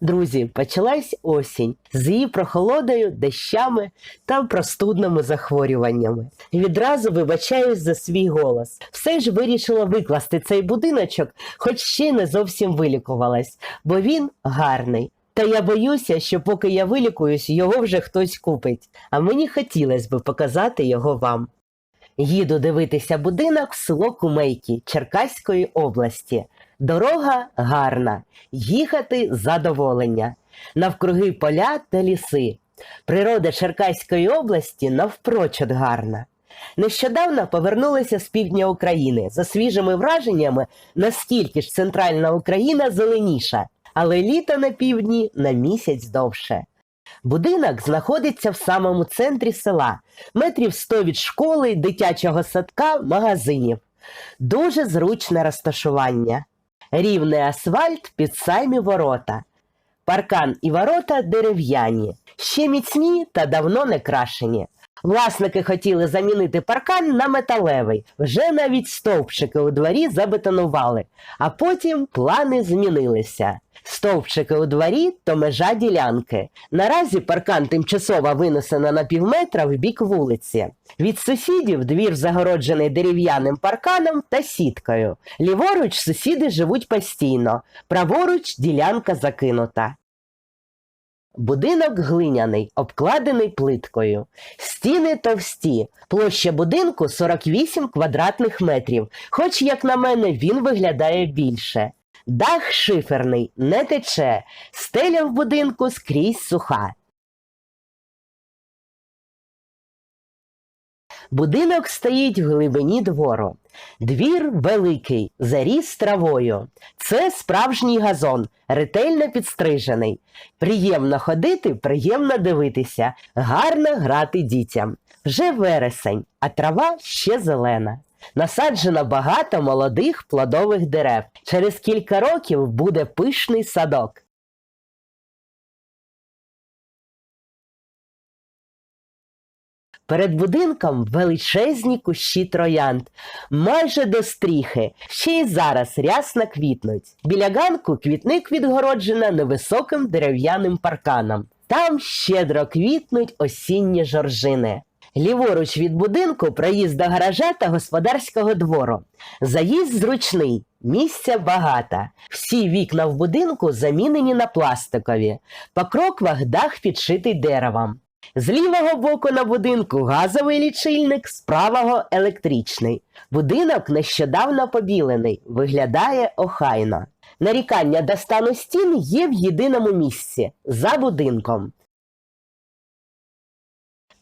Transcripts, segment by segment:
Друзі, почалась осінь з її прохолодою, дощами та простудними захворюваннями. Відразу вибачаюсь за свій голос. Все ж вирішила викласти цей будиночок, хоч ще не зовсім вилікувалась, бо він гарний. Та я боюся, що поки я вилікуюсь, його вже хтось купить, а мені хотілося б показати його вам. Їду дивитися будинок в село Кумейки Черкаської області. Дорога гарна, їхати задоволення. Навкруги поля та ліси. Природа Черкаської області навпрочуд гарна. Нещодавно повернулися з півдня України за свіжими враженнями, наскільки ж центральна Україна зеленіша, але літо на півдні на місяць довше. Будинок знаходиться в самому центрі села, метрів 100 від школи, дитячого садка, магазинів. Дуже зручне розташування. Рівний асфальт під самі ворота. Паркан і ворота дерев'яні, ще міцні та давно не крашені. Власники хотіли замінити паркан на металевий, вже навіть стовпчики у дворі забетонували, а потім плани змінилися. Стовпчики у дворі то межа ділянки. Наразі паркан тимчасово винесено на півметра в бік вулиці. Від сусідів двір загороджений дерев'яним парканом та сіткою. Ліворуч сусіди живуть постійно, праворуч ділянка закинута. Будинок глиняний, обкладений плиткою. Стіни товсті. Площа будинку 48 квадратних метрів, хоч, як на мене, він виглядає більше. Дах шиферний, не тече, стеля в будинку скрізь суха. Будинок стоїть в глибині двору. Двір великий, заріс травою. Це справжній газон, ретельно підстрижений. Приємно ходити, приємно дивитися, гарно грати дітям. Вже вересень, а трава ще зелена. Насаджено багато молодих плодових дерев. Через кілька років буде пишний садок. Перед будинком величезні кущі троянд, майже до стріхи, ще й зараз рясно квітнуть. Біля ганку квітник відгороджено невисоким дерев'яним парканом. Там щедро квітнуть осінні жоржини. Ліворуч від будинку проїзд до гаража та господарського двору. Заїзд зручний, місця багато. Всі вікна в будинку замінені на пластикові. По кроквах дах підшитий деревом. З лівого боку на будинку газовий лічильник, з правого електричний. Будинок нещодавно побілений, виглядає охайно. Нарікання до стану стін є в єдиному місці за будинком.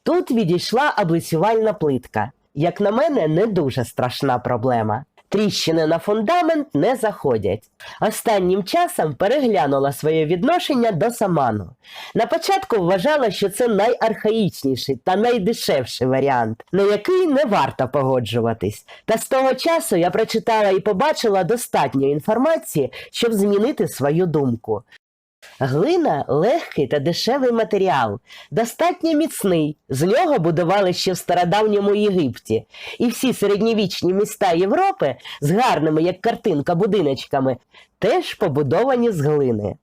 Тут відійшла облицювальна плитка. Як на мене, не дуже страшна проблема. Тріщини на фундамент не заходять. Останнім часом переглянула своє відношення до саману. На початку вважала, що це найархаїчніший та найдешевший варіант, на який не варто погоджуватись. Та з того часу я прочитала і побачила достатньо інформації, щоб змінити свою думку. Глина легкий та дешевий матеріал, достатньо міцний. З нього будували ще в стародавньому Єгипті. І всі середньовічні міста Європи з гарними, як картинка, будиночками, теж побудовані з глини.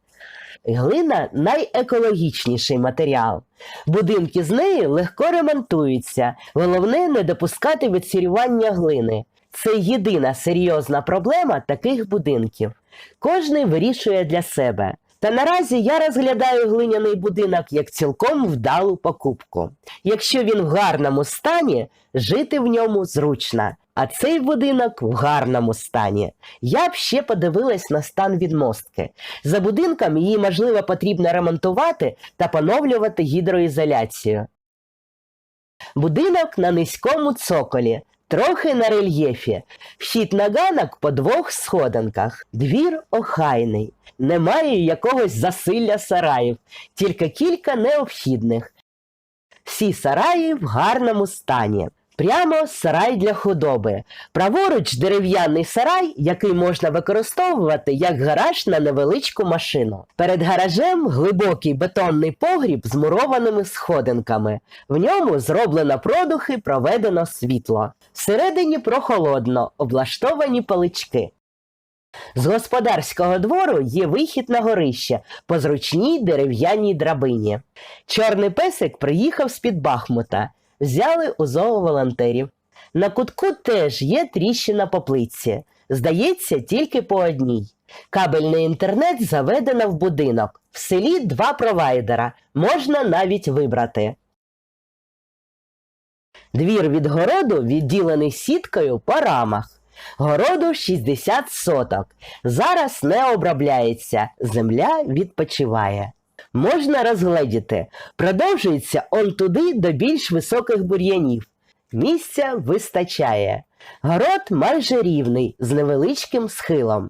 Глина найекологічніший матеріал. Будинки з неї легко ремонтуються. Головне не допускати відсірювання глини. Це єдина серйозна проблема таких будинків. Кожний вирішує для себе. Та наразі я розглядаю глиняний будинок як цілком вдалу покупку. Якщо він в гарному стані, жити в ньому зручно. А цей будинок в гарному стані. Я б ще подивилась на стан відмостки. За будинком її, можливо, потрібно ремонтувати та поновлювати гідроізоляцію. Будинок на низькому цоколі, трохи на рельєфі. Вхід на ганок по двох сходинках. Двір охайний. Немає якогось засилля сараїв, тільки кілька необхідних. Всі сараї в гарному стані. Прямо сарай для худоби. Праворуч дерев'яний сарай, який можна використовувати як гараж на невеличку машину. Перед гаражем глибокий бетонний погріб з мурованими сходинками. В ньому зроблено продухи, проведено світло. Всередині прохолодно, облаштовані палички. З господарського двору є вихід на горище по зручній дерев'яній драбині. Чорний песик приїхав з-під Бахмута, взяли у зооволонтерів. На кутку теж є тріщина по плитці. Здається, тільки по одній. Кабельний інтернет заведено в будинок. В селі два провайдера. Можна навіть вибрати. Двір від городу відділений сіткою по рамах. Городу 60 соток. Зараз не обробляється, земля відпочиває. Можна розгледіти, продовжується он туди до більш високих бур'янів. Місця вистачає. Город майже рівний, з невеличким схилом.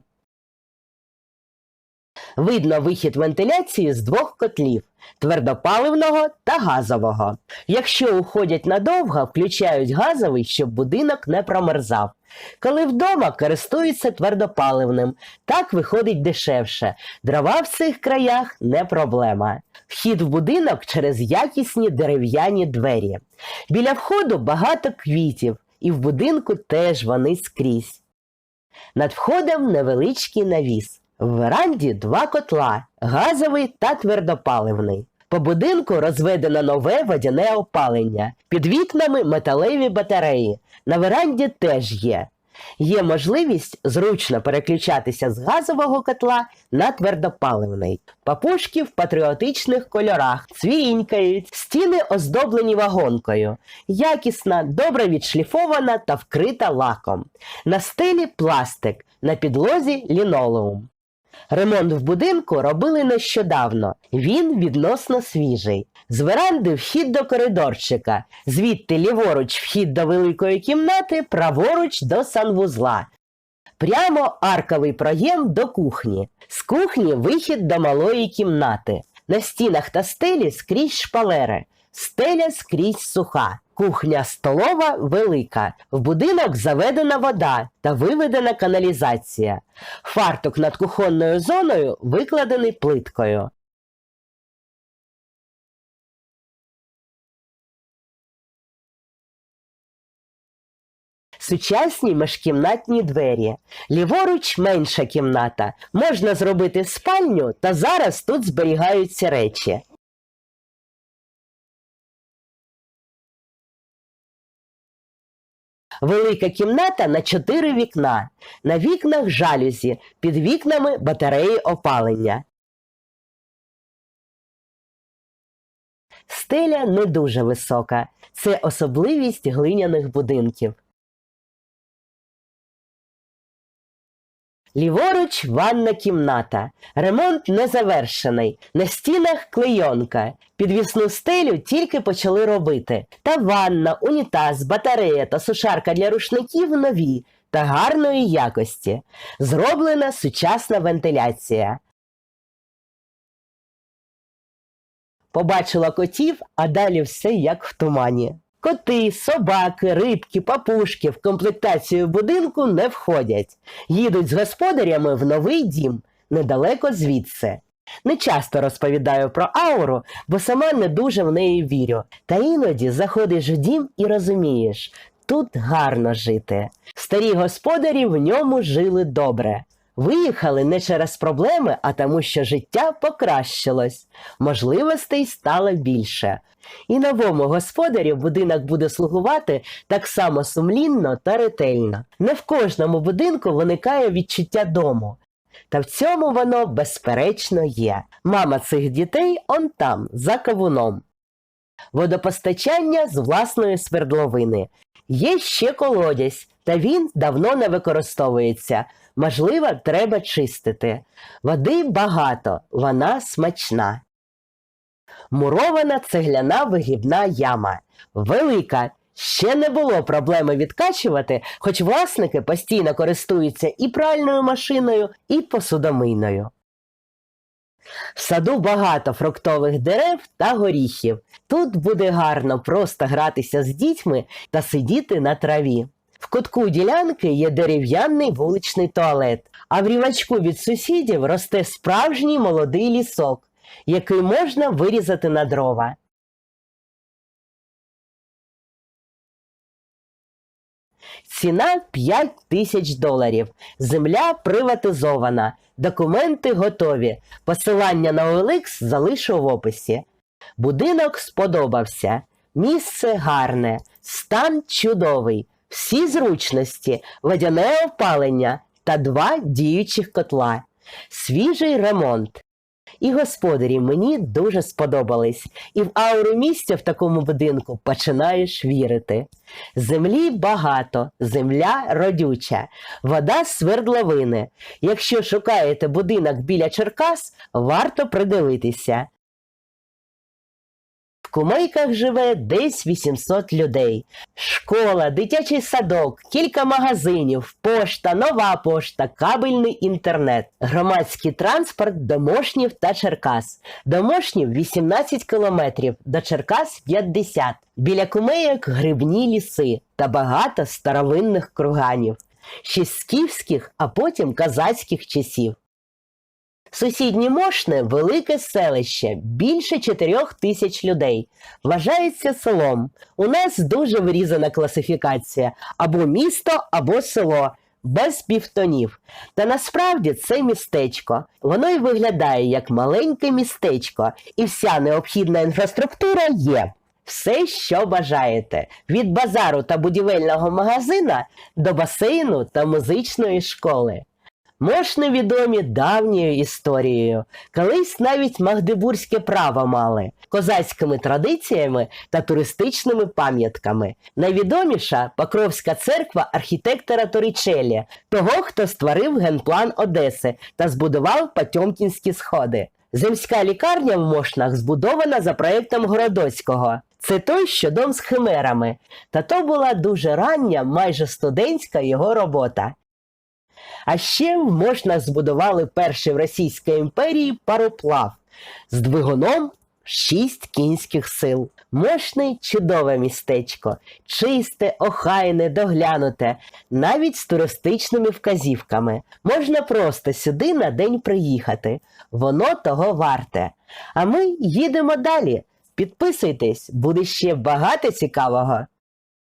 Видно вихід вентиляції з двох котлів твердопаливного та газового. Якщо уходять надовго, включають газовий, щоб будинок не промерзав. Коли вдома користуються твердопаливним, так виходить дешевше. Дрова в цих краях не проблема. Вхід в будинок через якісні дерев'яні двері. Біля входу багато квітів, і в будинку теж вони скрізь. Над входом невеличкий навіс. В веранді два котла газовий та твердопаливний. По будинку розведено нове водяне опалення. Під вікнами металеві батареї. На веранді теж є. Є можливість зручно переключатися з газового котла на твердопаливний. Папушки в патріотичних кольорах цвірінькають, стіни оздоблені вагонкою. Якісна, добре відшліфована та вкрита лаком. На стелі пластик, на підлозі лінолеум. Ремонт в будинку робили нещодавно. Він відносно свіжий. З веранди вхід до коридорчика, звідти ліворуч вхід до великої кімнати, праворуч до санвузла. Прямо арковий проєм до кухні. З кухні вихід до малої кімнати. На стінах та стелі скрізь шпалери. Стеля скрізь суха. Кухня столова велика. В будинок заведена вода та виведена каналізація. Фартук над кухонною зоною викладений плиткою. Сучасні міжкімнатні двері. Ліворуч менша кімната. Можна зробити спальню, та зараз тут зберігаються речі. Велика кімната на чотири вікна. На вікнах жалюзі, під вікнами батареї опалення. Стеля не дуже висока. Це особливість глиняних будинків. Ліворуч ванна кімната. Ремонт не завершений. На стінах клейонка. Підвісну стелю тільки почали робити. Та ванна, унітаз, батарея та сушарка для рушників нові та гарної якості. Зроблена сучасна вентиляція. Побачила котів, а далі все як в тумані. Коти, собаки, рибки, папушки в комплектацію будинку не входять. Їдуть з господарями в новий дім, недалеко звідси. Не часто розповідаю про ауру, бо сама не дуже в неї вірю. Та іноді заходиш в дім і розумієш, тут гарно жити. Старі господарі в ньому жили добре. Виїхали не через проблеми, а тому, що життя покращилось, можливостей стало більше. І новому господарю будинок буде слугувати так само сумлінно та ретельно. Не в кожному будинку виникає відчуття дому. Та в цьому воно безперечно є. Мама цих дітей он там, за кавуном. Водопостачання з власної свердловини. Є ще колодязь, та він давно не використовується. Можливо, треба чистити. Води багато, вона смачна. Мурована цегляна вигібна яма. Велика. Ще не було проблеми відкачувати, хоч власники постійно користуються і пральною машиною, і посудомийною. В саду багато фруктових дерев та горіхів. Тут буде гарно просто гратися з дітьми та сидіти на траві. В кутку ділянки є дерев'яний вуличний туалет, а в рівачку від сусідів росте справжній молодий лісок, який можна вирізати на дрова. Ціна 5 тисяч доларів. Земля приватизована. Документи готові. Посилання на OLX залишу в описі. Будинок сподобався. Місце гарне, стан чудовий, всі зручності, водяне опалення та два діючих котла, свіжий ремонт. І господарі мені дуже сподобались, і в ауру місця в такому будинку починаєш вірити. Землі багато, земля родюча, вода свердловини. Якщо шукаєте будинок біля Черкас, варто придивитися. Кумейках живе десь 800 людей. Школа, дитячий садок, кілька магазинів, пошта, нова пошта, кабельний інтернет, громадський транспорт до Мошнів та Черкас. До Мошнів 18 кілометрів, до Черкас 50. Біля кумейок грибні ліси та багато старовинних круганів. Ще скіфських, а потім казацьких часів. Сусіднє Мошне велике селище, більше чотирьох тисяч людей. Вважається селом. У нас дуже вирізана класифікація або місто, або село. Без півтонів. Та насправді це містечко. Воно й виглядає як маленьке містечко, і вся необхідна інфраструктура є. Все, що бажаєте: від базару та будівельного магазина до басейну та музичної школи. Мошни відомі давньою історією. Колись навіть магдебурзьке право мали, козацькими традиціями та туристичними пам'ятками. Найвідоміша Покровська церква архітектора Торічелі, того, хто створив генплан Одеси та збудував Потьомкінські сходи. Земська лікарня в Мошнах збудована за проєктом Городоцького. Це той, що дом з химерами. Та то була дуже рання, майже студентська його робота. А ще в Мошнах збудували перший в Російській імперії пароплав з двигуном 6 кінських сил. Мошний чудове містечко, чисте, охайне, доглянуте, навіть з туристичними вказівками. Можна просто сюди на день приїхати. Воно того варте. А ми їдемо далі. Підписуйтесь, буде ще багато цікавого.